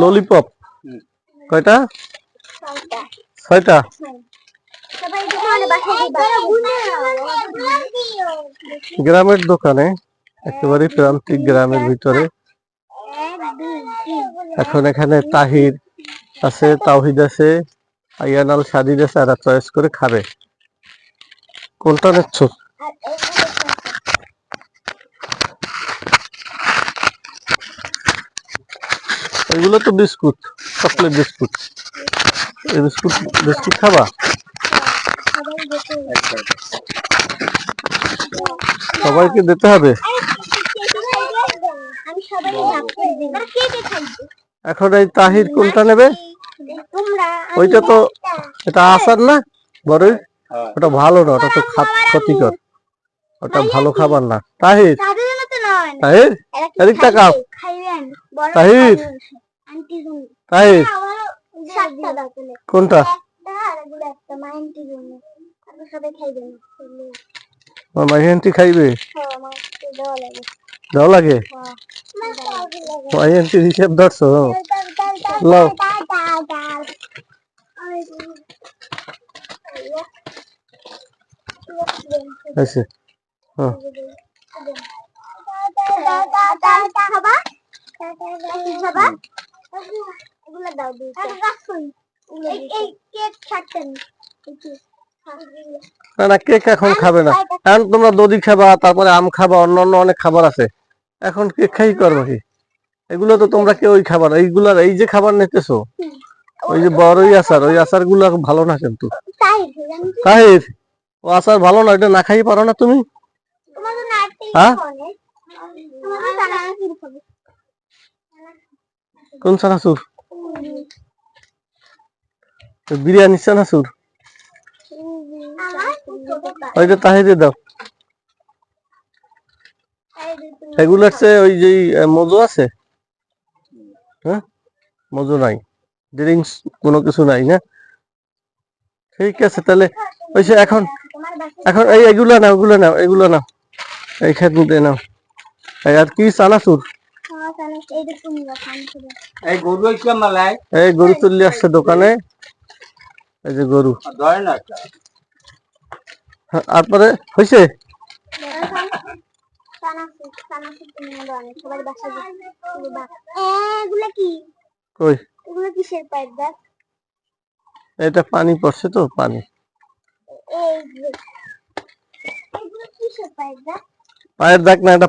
Lollipop. কয়টা? ছয়টা। গ্রামের দোকানে একেবারে প্রান্তিক গ্রামের ভিতরে। এখন এখানে তাহির আছে তাওহিদ আছে আইয়ানাল সাদিদ আছে এরা চয়েস করে খাবে। কোনটা নিচ্ছ আর এইগুলো এগুলো তো বিস্কুট চকলেট বিস্কুট। এই বিস্কুট বিস্কুট খাবা? সবাইকে দিতে হবে? এখন এই তাহির কোনটা নেবে? ওইটা তো এটা আসার না হ্যাঁ। ওটা ভালো না ওটা তো ক্ষতিকর। ওটা ভালো খাবার না। তাহির? তাহির? এদিক তাকাও। বড় তাহির। আন্টি জন্য তাহির সাতটা দাও তাহলে কোনটা একটা আর এগুলো একটা মা আন্টি জন্য তারপর সবাই খাইবেন এগুলো হ্যাঁ না না কেক এখন খাবে না। এখন তোমরা দধি খাবা তারপরে আম খাবা অন্যান্য অনেক খাবার আছে। এখন কেক খাই করব কি এগুলো তো তোমরা কেউই খাবার এইগুলার এই যে খাবার নিতেছো ওই যে বড়ই আচার ওই আচারগুলো ভালো না কিন্তু। তাহির ও আচার ভালো না এটা না খাই পারো না তুমি? হ্যাঁ? কোন চানাচুর বিরিয়ানি চানাচুর ওইটা তাহিরে দাও। এগুলার ওই যে মজু আছে? হ্যাঁ মজু নাই। ড্রিঙ্কস কোনো কিছু নাই না? ঠিক আছে, তাহলে ওই যে এখন এখন এই, এগুলো নাও এগুলো নাও এগুলো নাও। এইখান দিয়ে নাও। এই আর কি চানাচুর এই গরু মালাই এই গরু তুললে আসছে দোকানে। এই যে গরু। তারপরে হয়েছে? এটা পানি পড়ছে তো পানি। পায়ের দেখ না এটা